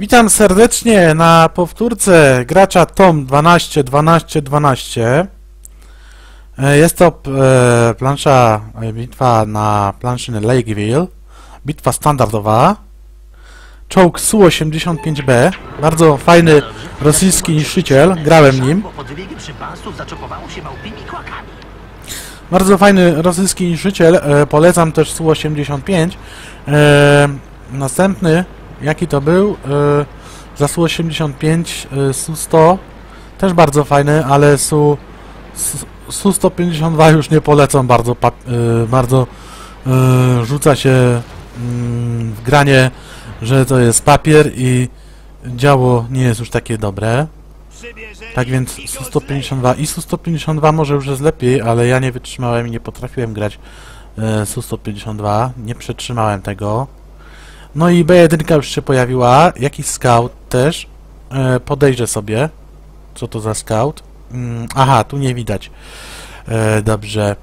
Witam serdecznie na powtórce gracza Tom 12 12 12. E, Jest to e, plansza, e, bitwa na planszy Lakeville. Bitwa standardowa. Czołg Su-85B. Bardzo fajny rosyjski niszczyciel. Grałem nim. Bardzo fajny rosyjski niszczyciel. E, polecam też Su-85. E, następny, jaki to był? Za Su-85 e, Su-100. Też bardzo fajny, ale Su, Su- Su-152 już nie polecam bardzo. E, bardzo e, rzuca się mm, w granie, że to jest papier i działo nie jest już takie dobre. Tak więc Su-152 i Su-152 może już jest lepiej, ale ja nie wytrzymałem i nie potrafiłem grać e, Su-152, nie przetrzymałem tego. No i B1 już się pojawiła, jakiś scout też, e, podejrzę sobie, co to za scout. Mm, aha, tu nie widać. E, dobrze.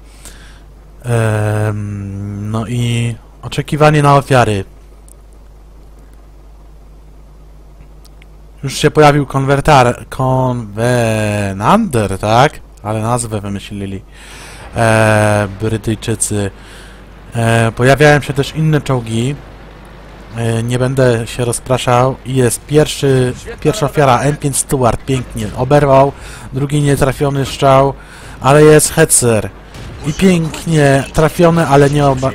Em, no i oczekiwanie na ofiary. Już się pojawił konwertar, konwenander, tak? Ale nazwę wymyślili e, Brytyjczycy. E, pojawiają się też inne czołgi. E, nie będę się rozpraszał. Jest pierwszy, pierwsza ofiara, M5 Stuart, pięknie oberwał. Drugi nietrafiony strzał, ale jest Hetzer. I pięknie trafiony, ale nie oba...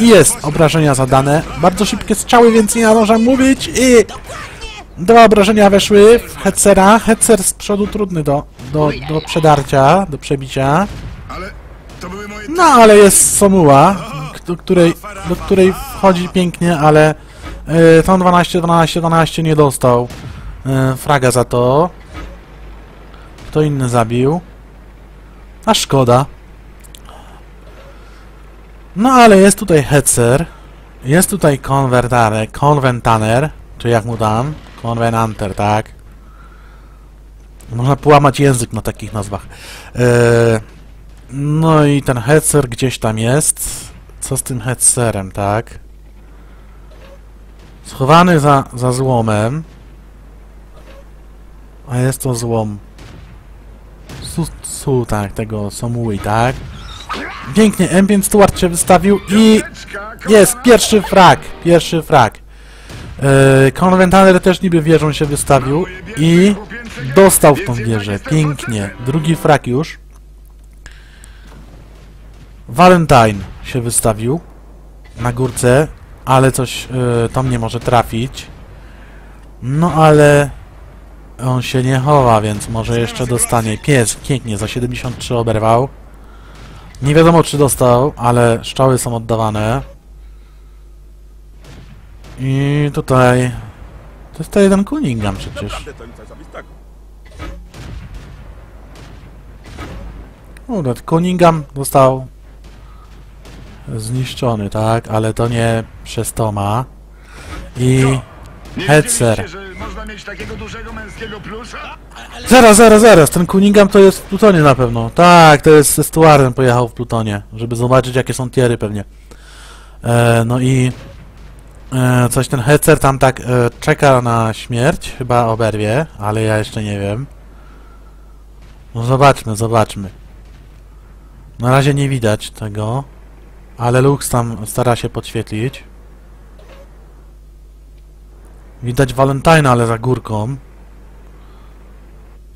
I jest obrażenia zadane. Bardzo szybkie strzały, więc nie nadążam mówić i... Dwa obrażenia weszły w Hetzera. Hetzer z przodu trudny do, do, do przedarcia, do przebicia. No ale jest Somuła, do której, do której wchodzi pięknie, ale y, tą 12, 12, 12 nie dostał y, fraga za to. Kto inny zabił? A szkoda. No ale jest tutaj Hetzer, jest tutaj Konwertare, Konwentaner, czy jak mu tam? Konvenanter, tak? Można połamać język na takich nazwach. Eee, no i ten Hetzer gdzieś tam jest. Co z tym Hetzerem, tak? Schowany za, za złomem. A jest to złom. Su, su tak, tego Somui, tak? Pięknie, M5 Stuart się wystawił i jest pierwszy frag, pierwszy frag. Yy, Konwentaner też niby wieżą się wystawił i dostał w tą wieżę, pięknie. Drugi frag już. Valentine się wystawił na górce, ale coś y, tam nie może trafić. No ale on się nie chowa, więc może jeszcze dostanie. Pies pięknie za 73 oberwał. Nie wiadomo czy dostał, ale strzały są oddawane. I tutaj... To jest to jeden Cunningham przecież. Kurde, Cunningham został zniszczony, tak? Ale to nie przez Toma. I Hetzer. Zaraz, zaraz, zaraz. Ten Cunningham to jest w Plutonie na pewno. Tak, to jest ze Stuartem pojechał w Plutonie, żeby zobaczyć jakie są tiery pewnie. E, no i e, coś ten Hetzer tam tak e, czeka na śmierć, chyba oberwie, ale ja jeszcze nie wiem. No zobaczmy, zobaczmy. Na razie nie widać tego, ale Lux tam stara się podświetlić. Widać Valentina, ale za górką.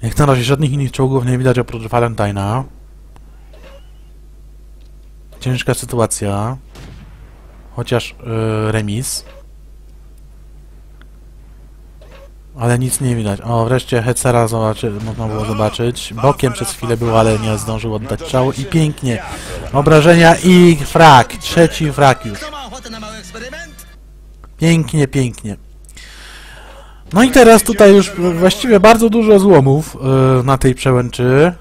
Jak na razie żadnych innych czołgów nie widać oprócz Valentina. Ciężka sytuacja. Chociaż yy, remis. Ale nic nie widać. O, wreszcie Hetzera zobaczy, można było zobaczyć. Bokiem przez chwilę był, ale nie zdążył oddać strzału. I pięknie. Obrażenia i frak. Trzeci frak już. Pięknie, pięknie. No i teraz tutaj już właściwie bardzo dużo złomów yy, na tej przełęczy.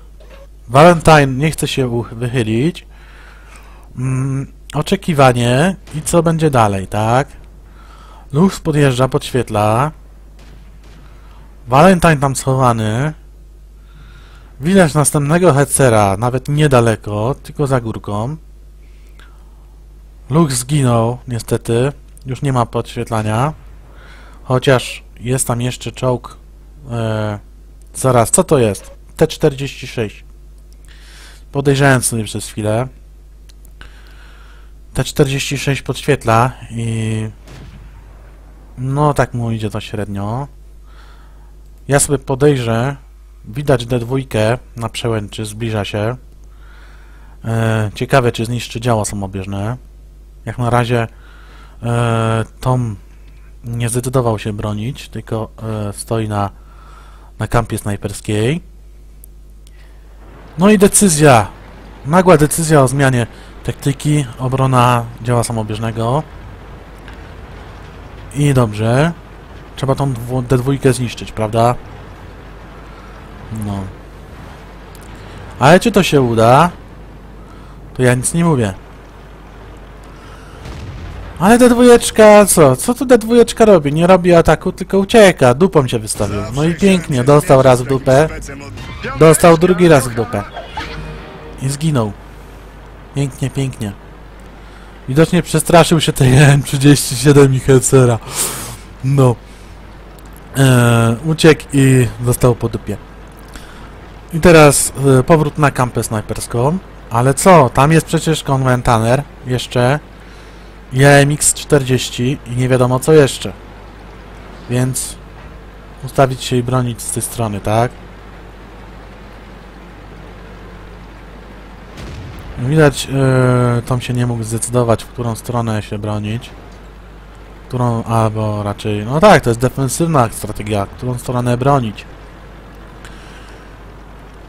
Valentine nie chce się wychylić. Mm, oczekiwanie i co będzie dalej, tak? Lux podjeżdża, podświetla. Valentine tam schowany. Widać następnego Hetzera, nawet niedaleko, tylko za górką. Lux zginął, niestety. Już nie ma podświetlania. Chociaż jest tam jeszcze czołg. E, zaraz, co to jest? T-46. Podejrzałem sobie przez chwilę. T-46 podświetla i... No, tak mu idzie to średnio. Ja sobie podejrzę. Widać D2 na przełęczy, zbliża się. E, ciekawe, czy zniszczy działa samobieżne. Jak na razie e, Tom nie zdecydował się bronić, tylko e, stoi na, na kampie snajperskiej. No i decyzja. Nagła decyzja o zmianie taktyki, obrona działa samobieżnego. I dobrze. Trzeba tą dwu- D2 zniszczyć, prawda? No. Ale czy to się uda? To ja nic nie mówię. Ale D2, co? Co tu D2 robi? Nie robi ataku, tylko ucieka. Dupą się wystawił. No i pięknie, dostał raz w dupę. Dostał drugi raz w dupę. I zginął. Pięknie, pięknie. Widocznie przestraszył się tej M37 i Helsera. No. Eee, uciekł i został po dupie. I teraz e, powrót na kampę snajperską. Ale co? Tam jest przecież konwentaner. Jeszcze. I AMX-40 i nie wiadomo co jeszcze. Więc ustawić się i bronić z tej strony, tak? Widać, yy, Tom się nie mógł zdecydować, w którą stronę się bronić. Którą, albo raczej, no tak, to jest defensywna strategia, którą stronę bronić.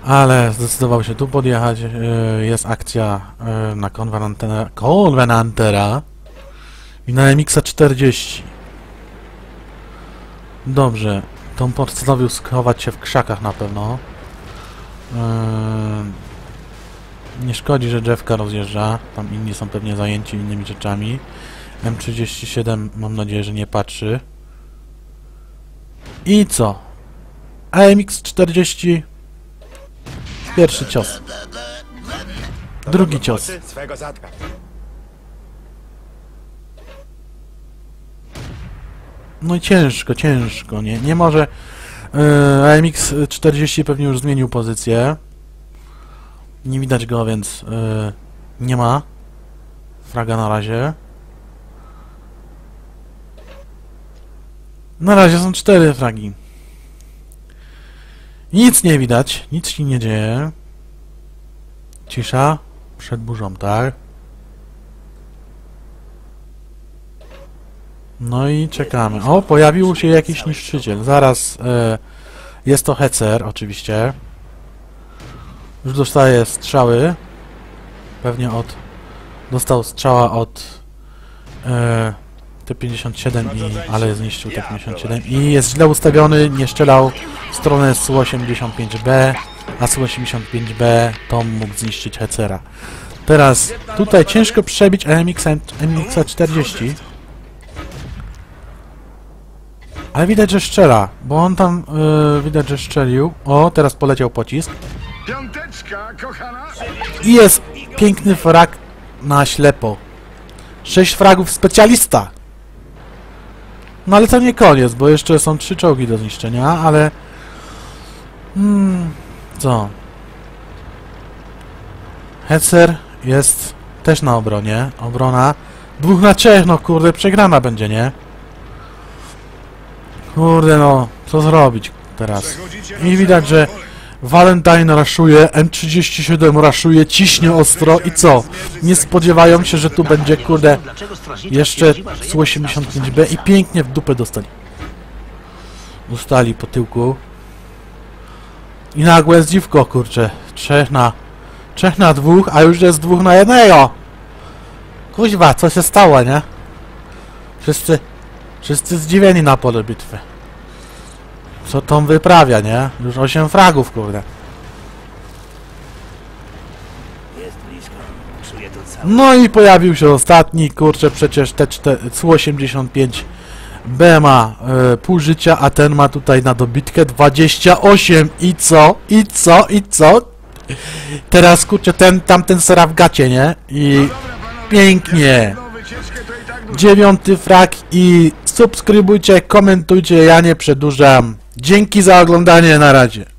Ale zdecydował się tu podjechać, yy, jest akcja yy, na konwenantera, konwenantera i na MX-40. Dobrze, Tom postanowił schować się w krzakach na pewno. Yy, nie szkodzi, że drzewka rozjeżdża. Tam inni są pewnie zajęci innymi rzeczami. M37 mam nadzieję, że nie patrzy. I co? AMX-40 Pierwszy cios. Drugi cios. No i ciężko, ciężko, nie, nie może... Yy, AMX-40 pewnie już zmienił pozycję. Nie widać go, więc yy, nie ma fraga na razie. Na razie są cztery fragi. Nic nie widać, nic się nie dzieje. Cisza przed burzą, tak? No i czekamy. O, pojawił się jakiś niszczyciel. Zaraz e, jest to Hecer, oczywiście. Już dostaje strzały. Pewnie od... Dostał strzała od e, T-57, i, ale zniszczył T-57 i jest źle ustawiony, nie strzelał w stronę Su-85B, a Su-85B Tom mógł zniszczyć Hecera. Teraz tutaj ciężko przebić MX-40, ale widać, że strzela, bo on tam yy, widać, że strzelił. O, teraz poleciał pocisk. I jest piękny frag na ślepo. Sześć fragów specjalista. No ale to nie koniec, bo jeszcze są trzy czołgi do zniszczenia, ale... Hmm, co? Hetzer jest też na obronie. Obrona dwóch na trzech, no kurde, przegrana będzie, nie? Kurde, no, co zrobić teraz? I widać, że Valentine raszuje, M37 raszuje, ciśnie ostro i co? Nie spodziewają się, że tu będzie, kurde, jeszcze stwierdziła, że jest Su-85B i pięknie w dupę dostali. Dostali po tyłku. I nagłe zdziwko, kurczę. Trzech na... Trzech na dwóch, a już jest dwóch na jednego! Kuźwa, co się stało, nie? Wszyscy... Wszyscy zdziwieni na pole bitwy. Co Tom wyprawia, nie? Już 8 fragów, kurde. Jest blisko. Czuję to cały. No i pojawił się ostatni, kurczę, przecież te Su-85 B ma e, pół życia, a ten ma tutaj na dobitkę 28 i co? I co? I co? Teraz kurczę, ten, tamten sera w gacie, nie? I panowie, pięknie! tak. Dziewiąty frak i subskrybujcie, komentujcie, ja nie przedłużam. Dzięki za oglądanie, na razie.